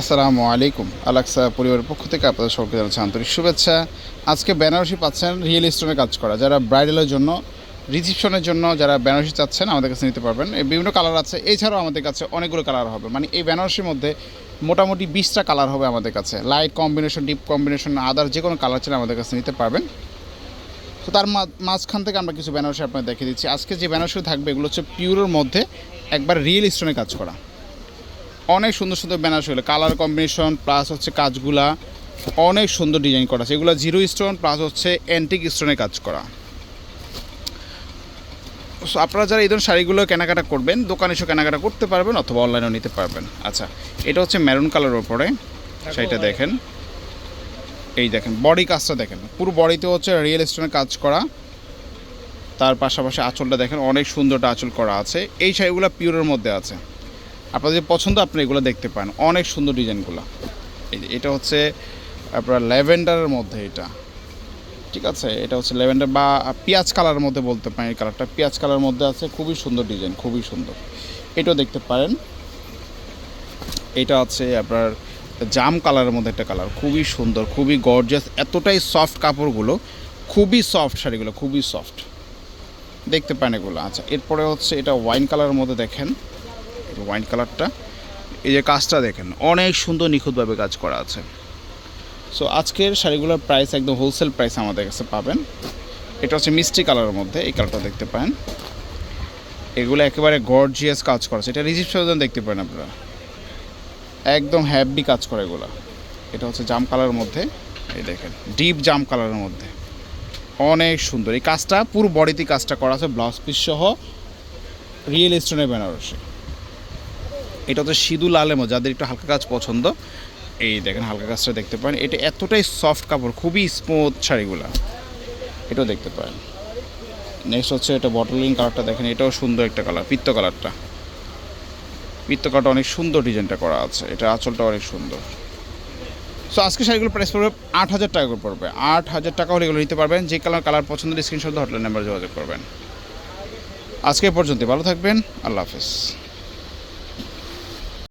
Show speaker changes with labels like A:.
A: আসসালামু আলাইকুম। আলাক্সা পরিবারের পক্ষ থেকে আপনাদের সকলকে জানাচ্ছি আন্তরিক শুভেচ্ছা। আজকে বেনারসি পাচ্ছেন রিয়েল স্টোনে কাজ করা। যারা ব্রাইডালের জন্য, রিসিপশনের জন্য যারা বেনারসি চাচ্ছেন, আমাদের কাছে নিতে পারবেন। বিভিন্ন কালার আছে। এছাড়াও আমাদের কাছে অনেকগুলো কালার হবে। মানে এই বেনারসির মধ্যে মোটামুটি বিশটা কালার হবে আমাদের কাছে। Light combination, deep combination, other যে কোনো কালার চাইলে আমাদের কাছে নিতে পারবেন। তো তার মাঝখান থেকে আমরা কিছু বেনারসি আপনাকে দেখিয়ে দিচ্ছি। আজকে যে বেনারসি থাকবে, এগুলো হচ্ছে পিওরের মধ্যে একবার রিয়েল স্টোনে কাজ করা। অনেক সুন্দর সুন্দর বেনারসি হলো কালার কম্বিনেশন প্লাস হচ্ছে কাজগুলা অনেক সুন্দর ডিজাইন করা আছে। এগুলো জিরো স্টোন প্লাস হচ্ছে অ্যান্টিক স্টোনে কাজ করা। সো আপনারা যারা এই ধরনের শাড়িগুলো কেনাকাটা করবেন, দোকানে এসে কেনাকাটা করতে পারবেন অথবা অনলাইনেও নিতে পারবেন। আচ্ছা এটা হচ্ছে মেরুন কালারের ওপরে শাড়িটা দেখেন। এই দেখেন বডি কাজটা দেখেন। পুরো বডিতে হচ্ছে রিয়েল স্টোনের কাজ করা। তার পাশাপাশি আঁচলটা দেখেন, অনেক সুন্দরটা আঁচল করা আছে। এই শাড়িগুলো পিওরের মধ্যে আছে। আপনাদের পছন্দ, আপনি এগুলো দেখতে পান। অনেক সুন্দর ডিজাইনগুলো। এই যে, এটা হচ্ছে, আপনার ল্যাভেন্ডারের মধ্যে এটা। ঠিক আছে? এটা হচ্ছে ল্যাভেন্ডার বা পেঁয়াজ কালারের মধ্যে বলতে পারেন এই কালারটা। পেঁয়াজ কালারের মধ্যে আছে, খুবই সুন্দর ডিজাইন, খুবই সুন্দর। এটাও দেখতে পারেন। এটা আছে আপনার জাম কালারের মধ্যে একটা কালার। খুবই সুন্দর, খুবই গর্জাস এতটাই সফট কাপড়গুলো, খুবই সফট শাড়িগুলো, খুবই সফট দেখতে পান এগুলো। আচ্ছা এরপরে হচ্ছে এটা ওয়াইন কালারের মধ্যে দেখেন। ওয়াইন কালারটা এই যে কাজটা দেখেন, অনেক সুন্দর নিখুঁতভাবে কাজ করা আছে। সো আজকের শাড়িগুলোর প্রাইস একদম হোলসেল প্রাইস আমাদের কাছে পাবেন। এটা হচ্ছে মিষ্টি কালারের মধ্যে, এই কালারটা দেখতে পারেন। এগুলো একেবারে গর্জিয়াস কাজ করা আছে। এটা রিসিপশন দেখতে পারেন আপনারা। একদম হ্যাভি কাজ করে এগুলো। এটা হচ্ছে জাম কালারের মধ্যে, এই দেখেন ডিপ জাম কালারের মধ্যে। অনেক সুন্দর। এই কাজটা, পুরো বডিতে কাজটা করা আছে ব্লাউজ পিস সহ। রিয়েল স্টোনের বেনারসি। এটা হচ্ছে সিঁদুর লালের যাদের একটু হালকা কাজ পছন্দ। এই দেখেন হালকা কাজটা দেখতে পারেন। এটা এতটাই সফট কাপড়, খুবই স্মুথ শাড়িগুলো। এটাও দেখতে পারেন। নেক্সট হচ্ছে এটা বটলিং কালারটা দেখেন, এটাও সুন্দর একটা কালার পিত্ত কালারটা পিত্ত কালারটা অনেক সুন্দর ডিজাইনটা করা আছে, এটা আঁচলটা অনেক সুন্দর। সো আজকে শাড়িগুলো প্রাইস পড়বে আট হাজার টাকা করে পড়বে। আট হাজার টাকা হলে এগুলো নিতে পারবেন, যে কালার কালার পছন্দের স্ক্রিনশট হটলাইন নাম্বার যোগাযোগ করবেন। আজকে পর্যন্ত ভালো থাকবেন, আল্লাহ হাফেজ।